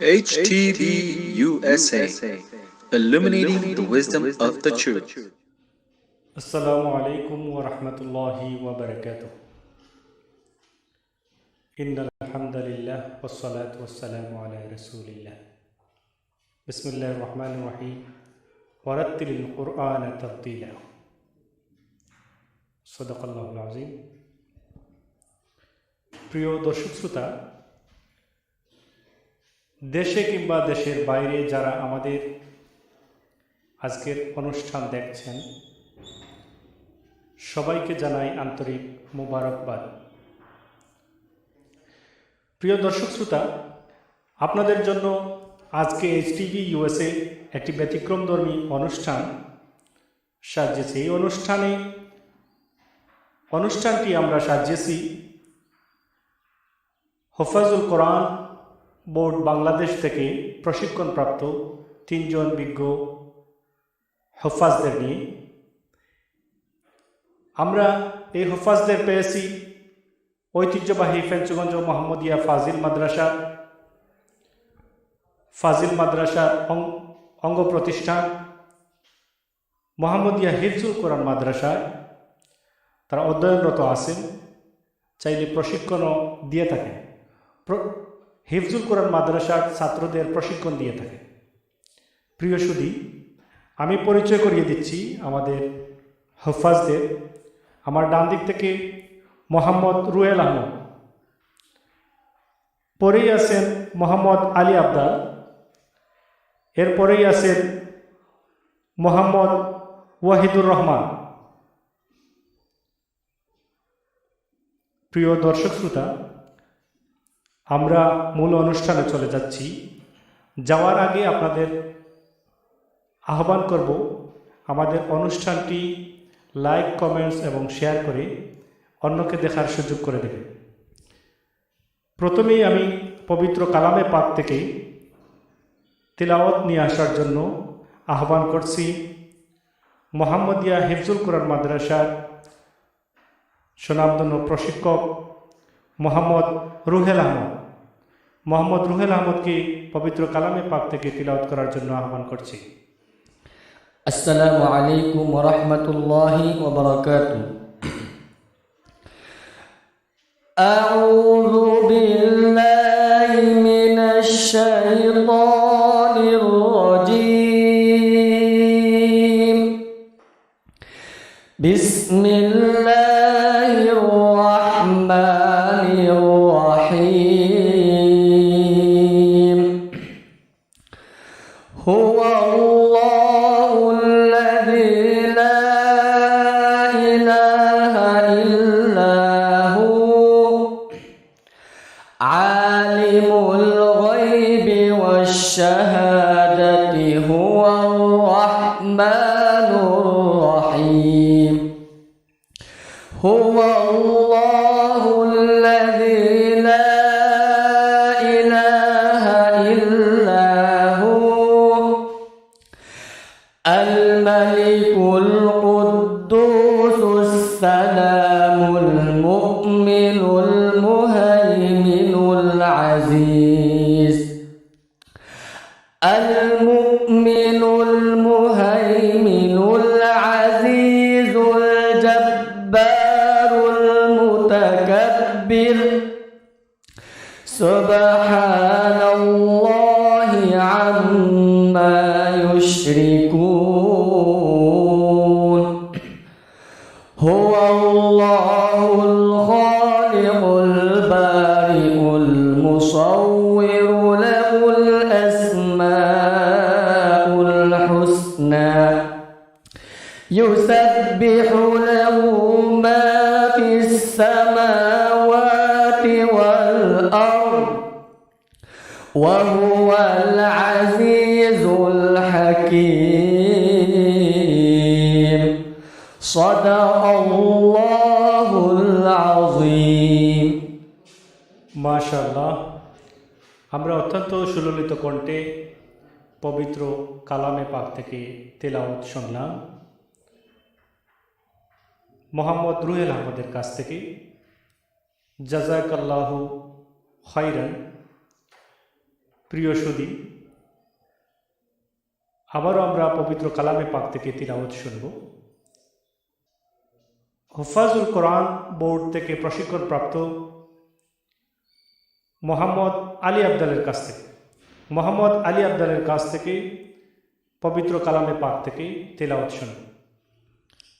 HTV USA, illuminating the wisdom of the truth. السلام عليكم ورحمة الله وبركاته إن الحمد لله والصلاة والسلام على رسول الله بسم الله الرحمن الرحيم ورتل القرآن ترتيلا صدق الله العظيم প্রিয় দর্শক শ্রোতা দেশে কিংবা দেশের বাইরে যারা আমাদের আজকের অনুষ্ঠান দেখছেন, সবাইকে জানাই আন্তরিক মোবারকবাদ। প্রিয় দর্শক শ্রোতা, আপনাদের জন্য আজকে এইচটিভি ইউএসএ একটি ব্যতিক্রমধর্মী অনুষ্ঠান। সাজিয়েছে। এই অনুষ্ঠানে অনুষ্ঠানটি আমরা সাজিয়েছি, হফাজুল কোরআন বোর্ড বাংলাদেশ থেকে প্রশিক্ষণপ্রাপ্ত তিনজন বিজ্ঞ হফাজদের নিয়ে। আমরা এই হুফাজদের পেয়েছি ঐতিহ্যবাহী ফেঞ্চগঞ্জ মোহাম্মদিয়া ফাজিল মাদ্রাসা, ফাজিল মাদ্রাসার অঙ্গ প্রতিষ্ঠান, মোহাম্মদিয়া হিফজুল কোরআন মাদ্রাসায় তারা অধ্যয়নরত আছেন, চাইলে প্রশিক্ষণও দিয়ে থাকেন। হিফজুল কোরআন মাদ্রাসার ছাত্রদের প্রশিক্ষণ দিয়ে থাকে। প্রিয় সুদী আমি পরিচয় করিয়ে দিচ্ছি আমাদের হফাজদের। আমার ডান দিক থেকে মোহাম্মদ রুয়েল আহমদ। পরেই আছেন মোহাম্মদ আলী আবদাল। এরপরেই আছেন মোহাম্মদ ওয়াহিদুর রহমান। প্রিয় দর্শক শ্রোতা আমরা মূল অনুষ্ঠানে চলে যাচ্ছি। যাওয়ার আগে আপনাদের আহ্বান করব আমাদের অনুষ্ঠানটি লাইক, কমেন্টস এবং শেয়ার করে অন্যকে দেখার সুযোগ করে দেবে। প্রথমেই আমি পবিত্র কালামে পাক থেকে তিলাওয়াত নিয়ে আসার জন্য আহ্বান করছি মোহাম্মদিয়া হিফজুল কোরআন মাদ্রাসার সুনামধন্য প্রশিক্ষক মোহাম্মদ রুহেল আহমদ। মোহাম্মদ রুহেল আহমদকে পবিত্র কালামে পাক থেকে তিলাওয়াত করার জন্য আহ্বান করছি السلام عليكم ورحمة الله وبركاته أعوذ بالله من الشيطان الرجيم بسم الله إلا هو الملك القدوس السلام المؤمن المهيمن العزيز. المؤمن المهيمن العزيز الجبار المتكبر. سبحان يسبح له ما في السماوات والأرض وهو العزيز الحكيم صدق الله العظيم মাশাল্লাহ আমরা অত্যন্ত সুললিত কণ্ঠে পবিত্র কালামে পাক থেকে তেলাওয়াত শুনলাম মোহাম্মদ রুহেল আহমদের কাছ থেকে জাজাকাল্লাহু খৈরান প্রিয় সুদী, আবারও আমরা পবিত্র কালামে পাক থেকে তিলাওয়াত শুনব। হুফাজুল কোরআন বোর্ড থেকে প্রশিক্ষণপ্রাপ্ত মোহাম্মদ আলী আবদালের কাছ থেকে, মোহাম্মদ আলী আবদালের কাছ থেকে পবিত্র কালামে পাক থেকে তেলাওয়াত শুনব।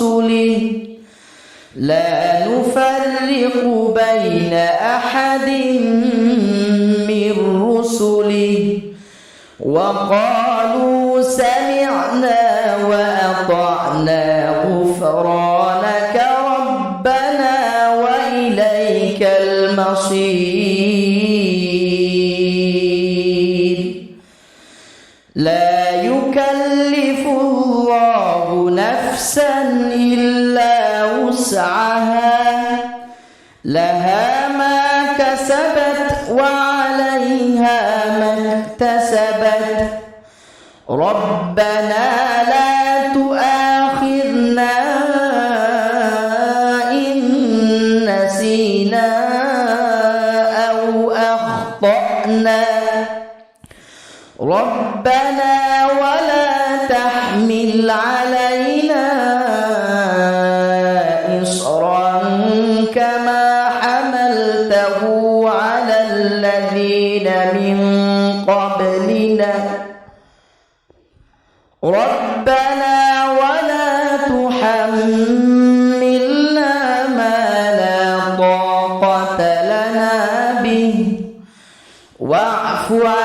ورسله. لا نفرق بين أحد من رسله. وقالوا سمعنا وأطعنا غفرانك ربنا وإليك المصير. لا يكلف الله نفسا وسعها. لها ما كسبت وعليها ما اكتسبت. ربنا لا تؤاخذنا إن نسينا أو أخطأنا. ربنا ولا تحمل علينا قبلنا ربنا ولا تحملنا ما لا طاقة لنا به. واعف عنا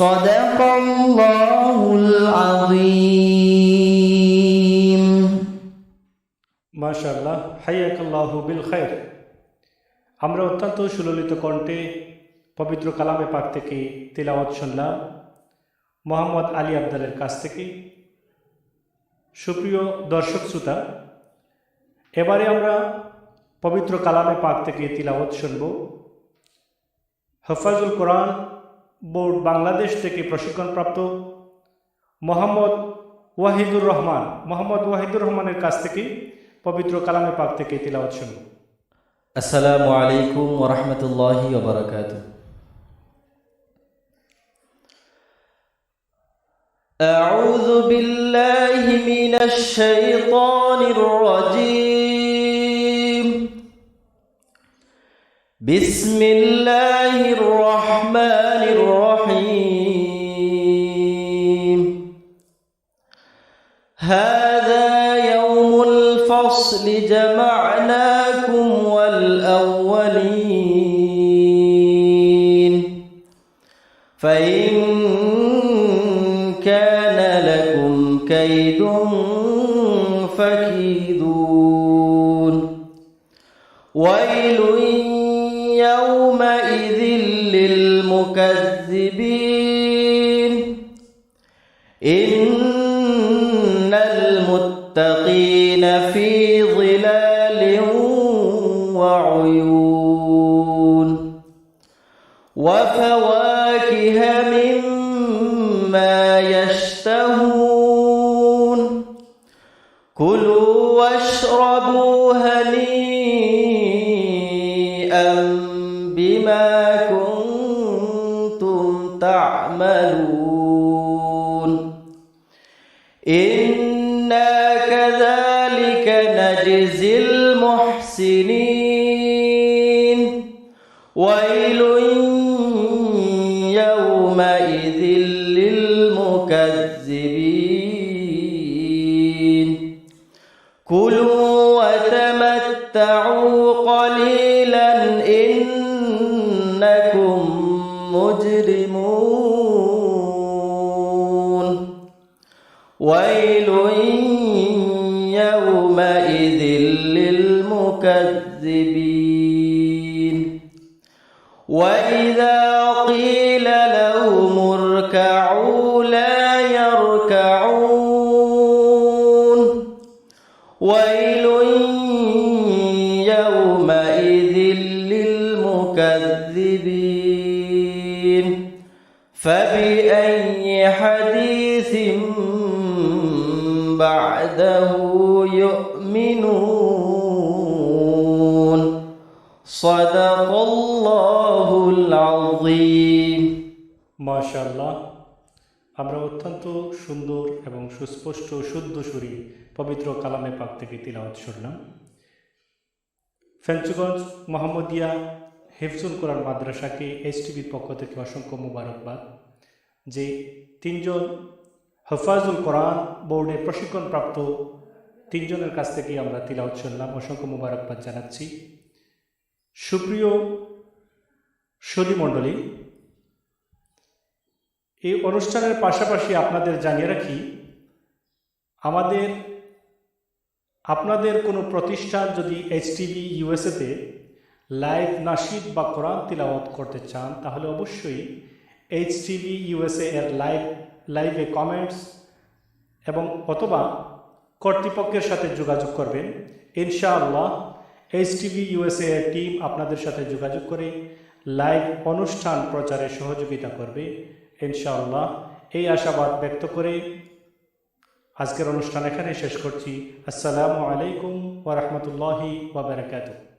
صدق الله العظيم মাশাল্লাহ হাইয়াকাল্লাহ বিল খায়ের আমরা অত্যন্ত সুললিত কণ্ঠে পবিত্র কালামে পাক থেকে তেলাওয়াত শুনলাম মোহাম্মদ আলী আবদালের কাছ থেকে সুপ্রিয় দর্শক শ্রোতা এবারে আমরা পবিত্র কালামে পাক থেকে তিলাওয়াত শুনব হফাজুল কোরআন বোর্ড বাংলাদেশ থেকে প্রশিক্ষণপ্রাপ্ত মোহাম্মদ ওয়াহিদুর রহমান মোহাম্মদ ওয়াহিদুর রহমানের কাছ থেকে পবিত্র কালামে পাক থেকে তিলাওয়াত শুনব আসসালামু আলাইকুম ওরহমতুল্লাহি ওবরাকাত أعوذ بالله من الشيطان الرجيم بسم الله الرحمن الرحيم هذا يوم الفصل جمعناكم والأولين فإن كان لكم كيد فكيدون ويل يومئذ للمكذبين. إن المتقين في ظلال وعيون. وفواكه مما يشتهون. كلوا واشربوا ويل يومئذ للمكذبين. كلوا وتمتعوا قليلا إنكم مجرمون. ويل يومئذ للمكذبين. وإذا قيل لهم اركعوا لا يركعون ويل يومئذ للمكذبين فبأي حديث بعده يؤمنون সদাকল্লাহুল আমরা অত্যন্ত সুন্দর এবং সুস্পষ্ট শুদ্ধ সুরে পবিত্র কালামে পাক থেকে তিলাওয়াত শুনলাম। ফেঞ্চুগঞ্জ মোহাম্মদিয়া হেফজুল কোরআন মাদ্রাসাকে এসটিভির পক্ষ থেকে অসংখ্য মুবারকবাদ। যে তিনজন হফাজুল কোরআন বোর্ডের প্রশিক্ষণপ্রাপ্ত তিনজনের কাছ থেকে আমরা তিলাওয়াত শুনলাম। অসংখ্য মুবারকবাদ জানাচ্ছি। সুপ্রিয় সুদী মণ্ডলী, এই অনুষ্ঠানের পাশাপাশি আপনাদের জানিয়ে রাখি, আমাদের, আপনাদের কোনো প্রতিষ্ঠান যদি এইচটিভি ইউএসএতে লাইভ নাশিদ বা কোরআন তিলাওয়াত করতে চান, তাহলে অবশ্যই এইচটিভি ইউএসএ এর লাইভ, লাইভে কমেন্টস এবং অথবা কর্তৃপক্ষের সাথে যোগাযোগ করবেন। ইনশাআল্লাহ এইচটিভি ইউএসএ এর টিম আপনাদের সাথে যোগাযোগ করে লাইভ অনুষ্ঠান প্রচারে সহযোগিতা করবে। ইনশাআল্লাহ এই আশাবাদ ব্যক্ত করে আজকের অনুষ্ঠান এখানে শেষ করছি। আসসালামু আলাইকুম ওরহমতুল্লাহি ওবরাকাতুহ